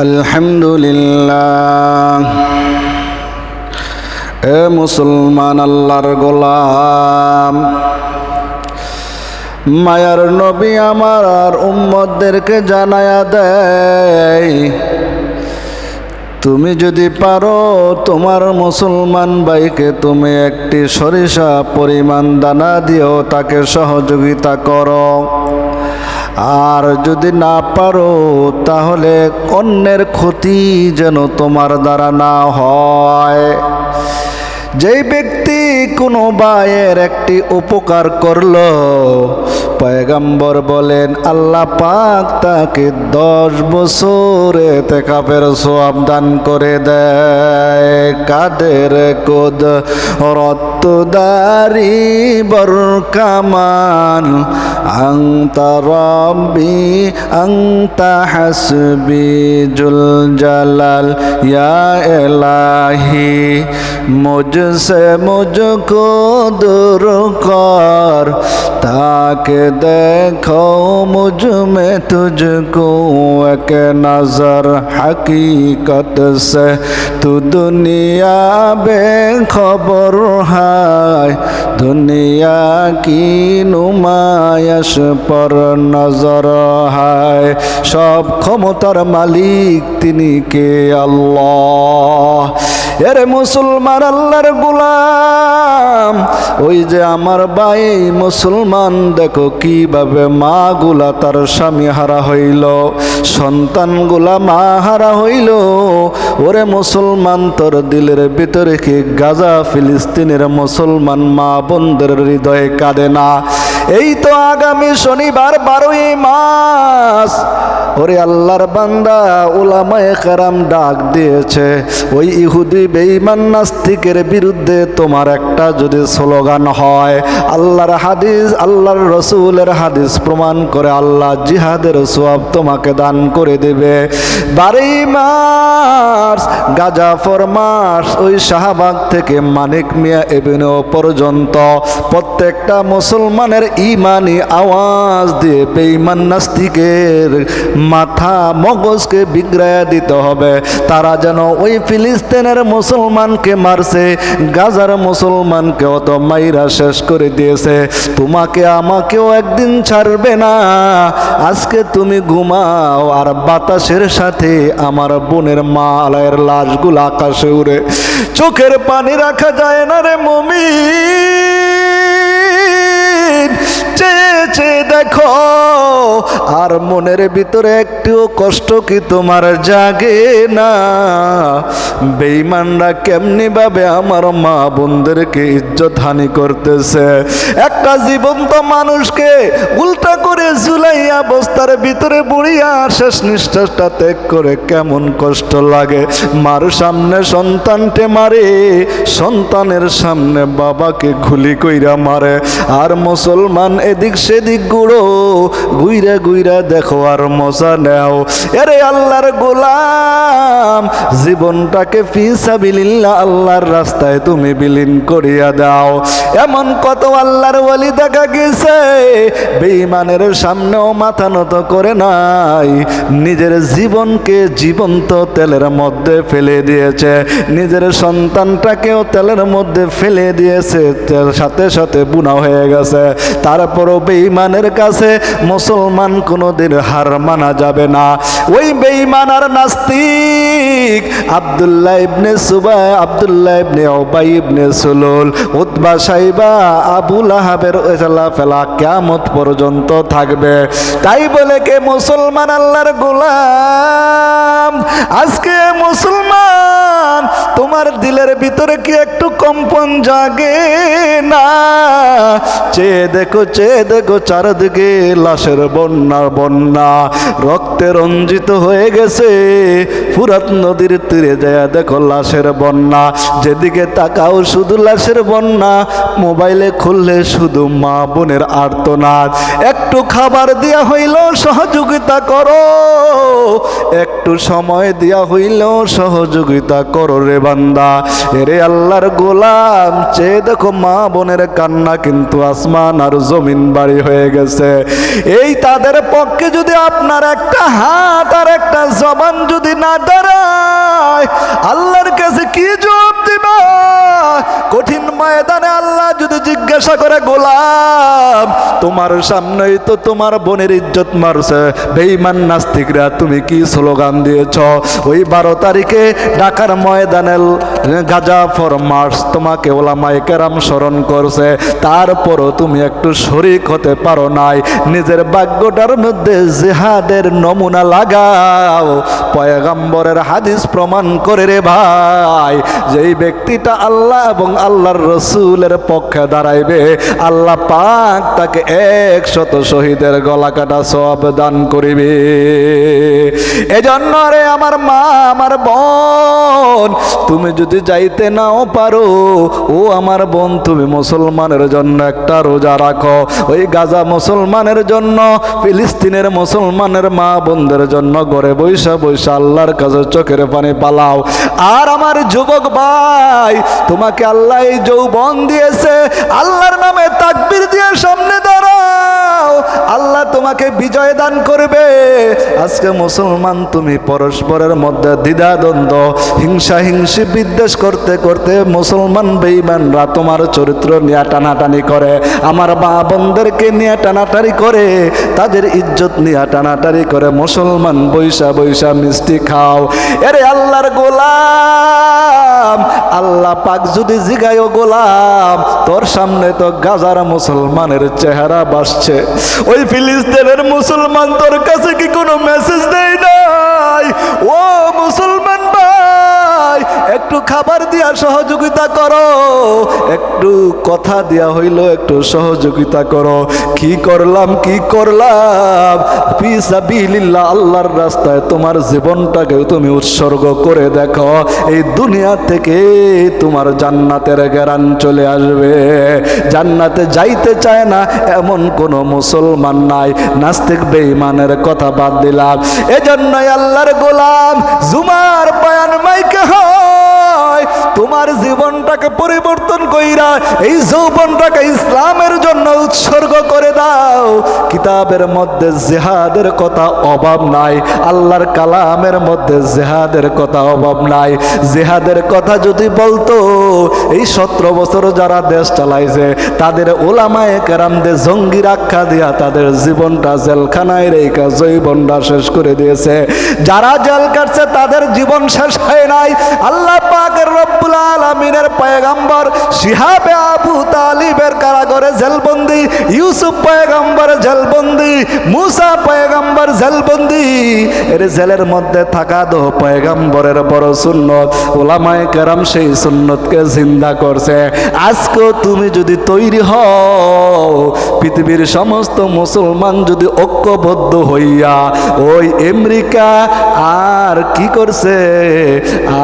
الحمد لله এ মুসলমান আল্লাহর গোলাম মায়ার নবী আমার আর উম্মতদেরকে জানায়া দেয় তুমি যদি পারো তোমার মুসলমান ভাইকে তুমি একটি সরিষা পরিমাণ দানা দিও তাকে সহযোগিতা করো আর যদি না পারো, তাহলে অন্যের ক্ষতি যেন তোমার দ্বারা না হয়। যেই ব্যক্তি কোনো বায়ের একটি উপকার করল পয়গম্বর বলেন, আল্লাহ পাক তাকে দশ বছরে তেকাপের সোয়াব দান করে দেয়। কাদের কোদ রত্তদারি বরকামান, আংতা রব্বি, আংতা হাসবি, জুল জালাল, ইয়া এলাহি মুঝসে মুঝকো দূর কর, তাকে দেখো মুঝমে তুঝকো এক নজর হকীকত সে তু দুনিয়া বে খবর হায় দুনিয়া কি নুমায়স পর নজর হায় সব ক্ষমতার মালিক তিনি কে আল্লাহ? এর মুসলমান আল্লাহর গুলাম, ওই যে আমার ভাই মুসলমান, দেখো কীভাবে মা গুলা তার স্বামী হারা হইল, সন্তানগুলা মা হারা হইল। ওরে মুসলমান, তোর দিলের ভিতরে কি গাজা ফিলিস্তিনের মুসলমান মা বোনদের হৃদয়ে কাঁদে না? এই তো আগামী শনিবার বারোই মাস ওরে আল্লাহর বান্দা ওলামায়ে কেরাম ডাক দিয়েছে, ওই ইহুদি বেঈমান নাস্তিকের বিরুদ্ধে তোমার একটা যদি স্লোগান হয়, আল্লাহর হাদিস, আল্লাহর রসুলের হাদিস প্রমাণ করে আল্লাহ জিহাদের সোয়াব তোমাকে দান করে দেবে। বারোই মাস গাজা ফরমাস ওই শাহবাগ থেকে মানিক মিয়া এভিনিউ পর্যন্ত প্রত্যেকটা মুসলমানের ইমানি আওয়াজ দিয়ে বেঈমান নাস্তিকের মাথা মগজকে বিগ্রায়া দিতে হবে। তারা যেন ওই ফিলিস্তিনের মুসলমানকে মারছে, গাজার মুসলমানকে অত মাইরা শেষ করে দিয়েছে। তোমাকে আমাকেও একদিন ছাড়বে না। আজকে তুমি ঘুমাও আর বাতাসের সাথে আমার বোনের মা আলায়ের লাশগুলো আকাশে উড়ে। চোখের পানি রাখা যায় না রে মমি চেয়ে চেয়ে দেখো আর মনের ভিতরে একটিও কষ্ট কি তোমার জাগে না? বেইমানরা কেমনি ভাবে আমার মা বোনদেরকে ইজ্জত হানি করতেছে? একটা জীবন্ত মানুষকে উল্টা করে ঝুলাইয়া বস্তার ভিতরে বুড়িয়া শেষ নিঃশ্বাসটা ত্যাগ করে কেমন কষ্ট লাগে? মার সামনে সন্তানকে মারে, সন্তানের সামনে বাবাকে খুলি কইরা মারে। আর মুসলমান এদিক সেদিক গুঁড়ো গুইরা গুইরা দেখো আর মজা নেও। এরে আল্লাহর গোলাম, জীবনটাকে ফিসাবিল্লাহ আল্লাহর রাস্তায় তুমি বিলীন করিয়া দাও। এমন কত আল্লাহর ওয়ালি দেখা গেছে, বেঈমানের সামনেও মাথা নত করে নাই। নিজের জীবনকে জীবন্ত তেলের মধ্যে ফেলে দিয়েছে, নিজের সন্তানটাকেও তেলের মধ্যে ফেলে দিয়েছে সাথে সাথে বুনা হয়ে গেছে। তারপরও বেইমানের কাছে মুসলমান কোনোদিন হার মানা যাবে না। ওই বেঈমান আর নাস্তিক Abdullah ibn Subai Abdullah ibn Ubayy ibn Salul, Utba Shaiba Abul আহাবের ফেলা ফেলা কেমত পর্যন্ত থাকবে। তাই বলে কে মুসলমান আল্লাহর গোলাম? আজকে মুসলমান তোমার ভিতরে কি একটু কম্পন জাগে না? চেয়ে দেখো চেয়ে দেখো, চারদিকে লাশের বন্যা বন্যা। রক্তে রঞ্জিত হয়ে গেছে। ফুরাত নদীর তীরে যায়, দেখো লাশের বন্যা। যেদিকে তাকাও শুধু লাশের বন্যা, মোবাইলে খুললে শুধু মা বোনের আর্তনাদ। একটু খাবার দেওয়া হইল, সহযোগিতা করো। একটু সময় দেওয়া হইল, সহযোগিতা করো রে বান্দা। এরে আল্লাহর গোলাম, চেয়ে দেখো মা বোনের কান্না কিন্তু আসমান আর জমিন বাড়ি হয়ে গেছে। এই তাদের পক্ষে যদি আপনার একটা হাত আর একটা জবান যদি না দাঁড়ায়, আল্লাহর কাছে কি জবাব দিবা? কঠিন ময়দানে আল্লাহ যদি জিজ্ঞাসা করে, গোলাম তোমার সামনেই তো তোমার বোনের ইজ্জত মারছে। বেঈমান নাস্তিকরা, তুমি কি স্লোগান দিয়েছ? ওই বারো তারিখে ঢাকার ময়দানে গাজা ফর মার্চ তোমাকে ওলামাই কেরাম স্মরণ করছে। তারপরও তুমি একটু শরিক হতে পারো নাই। নিজের ভাগ্যটার মধ্যে জেহাদের নমুনা লাগাও। পয়গাম্বরের হাদিস প্রমাণ করে রে ভাই, যেই ব্যক্তিটা আল্লাহ এবং আল্লাহর রসুলের পক্ষে দাঁড়াইবে, আল্লাহ পাক তাকে একশত শহীদের গলা কাটা সব দান করিবে। এজন্য রে আমার মা, আমার বোন, তুমি যদি যাইতে নাও পারো, ও আমার বোন, তুমি মুসলমানের জন্য একটা রোজা রাখো। ওই গাজা মুসলমানের জন্য, ফিলিস্তিনের মুসলমানের মা বোনদের জন্য ঘরে বৈশা বৈশা আল্লাহর কাছে চোখের পানি পালাও। আর আমার যুবক ভাই, তোমাকে আল্লাহ যৌবন দিয়েছে, আল্লাহর নামে তাকবির দিয়ে সামনে দাঁড়াও। আল্লাহ তোমাকে বিজয় দান করবে। আজকে মুসলমান তুমি পরস্পরের মধ্যে দ্বিধাদ্বন্দ্ব, হিংসা হিংসি বিদ্বেষ করতে করতে মুসলমান বেইমানরা তোমার চরিত্র নিয়ে টানাটানি করে, আমার মা বোনদেরকে নিয়ে টানাটানি করে, তাদের ইজ্জত নিয়ে টানাটানি করে মুসলমান বৈশা বৈশা মিষ্টি খাও। এরে আল্লাহর গোলাম, আল্লাহ পাক যদি জিগায় গোলাম, তোর সামনে তো গাজার মুসলমানের চেহারা বাসছে। ওই ফিলিস্তিনের মুসলমান তোর কাছে কি কোনো মেসেজ দেয় নাই? ও মুসলমান ভাই! একটু খাবার দিয়া সহযোগিতা করো। একটু কথা দিয়া হইল একটু সহযোগিতা করো। কি করলাম কি করলাম? পিসাবিল্লাহ আল্লাহর রাস্তায় তোমার জীবনটাকে তুমি উৎসর্গ করে দেখো। এই দুনিয়া থেকে তোমার জান্নাতের জ্ঞান চলে আসবে। জান্নাতে যাইতে চায় না এমন কোনো মুসলমান নাই। নাস্তিক বেঈমানের কথা বাদ দিলাম। এজন্যই আল্লাহর গোলাম জুমার বয়ান মাইকে হয় Oh. তোমার জীবনটাকে পরিবর্তন কইরা এই যৌবনটাকে ইসলামের জন্য উৎসর্গ করে দাও। কিতাবের মধ্যে জেহাদের কথা অভাব নাই, আল্লাহর কালামের মধ্যে জেহাদের কথা অভাব নাই। জেহাদের কথা যদি বলতো, এই সতেরো বছর যারা দেশ চালাইছে, তাদের ওলামায়ে কেরামদের জঙ্গি আখ্যা দিয়া তাদের জীবনটা জেলখানায় রেখা জৈবনটা শেষ করে দিয়েছে। যারা জেল কাটছে, তাদের জীবন শেষ হয় নাই। আল্লাহ পাকের রব্বুল আলামিনের পয়গাম্বর শিহাবে আবু তালিবের কারাগরে জেলবন্দি, ইউসুফ পয়গাম্বর জেলবন্দি, মুসা পয়গাম্বর জেলবন্দি। এর জেলের মধ্যে থাকা দো বড় সুন্নত ওলামায়ে কেরাম সেই সুন্নতকে জিন্দা করছে। তুমি যদি তৈরি হও, পৃথিবীর সমস্ত মুসলমান যদি ঐক্যবদ্ধ হইয়া, ওই আমেরিকা আর কি করছে?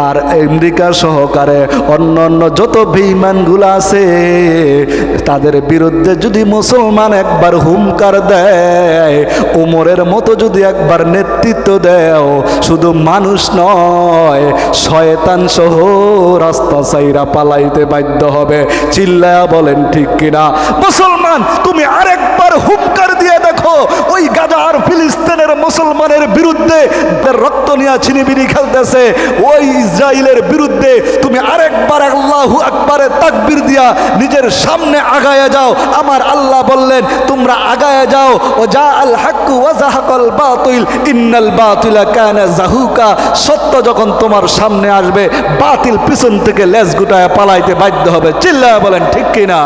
আর আমেরিকা সহকারে অন্য অন্য যত বেইমানগুলো আছে, তাদের বিরুদ্ধে যদি মুসলমান একবার হুমকার দেয়, ওমরের মতো যদি একবার নেতৃত্ব দেও, শুধু মানুষ নয়, শয়তান সহ রাস্তা সাইরা পালাইতে বাধ্য হবে। চিল্লায়া বলেন, ঠিক কিনা? মুসলমান, তুমি আরেকবার হুমকার দিয়ে দেখো, ওই গাজার ফিলিস্তিনের মুসলমানের বিরুদ্ধে রক্ত নিয়ে ছিনিবিনি খেলতেছে, ওই ইসরায়েলের বিরুদ্ধে তুমি আরেকবার আল্লাহু আকবারে তাকবির দিয়া নিজের সামনে আগায়া যাও। আমার আল্লাহ বললেন, তোমরা আগায়া যাও। ও যা আল হাক্কু ওয়া জাহাকাল বাতিল। ইন্নাল বাতিলা কানা জাহুকা। সত্য যখন তোমার সামনে আসবে, বাতিল পিছন থেকে লেজ গুটায় পালাইতে বাধ্য হবে। চিল্লায় বলেন, ঠিক কিনা?